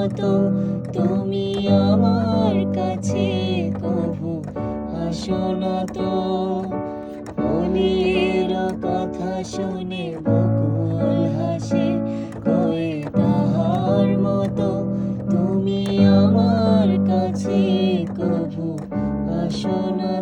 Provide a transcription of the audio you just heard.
মতো, তুমি আমার কাছে কভু আসো না তো। অলির কথা শুনে বকুল হাসে, কই তাহার মতো, তুমি আমার কাছে কভু আসো না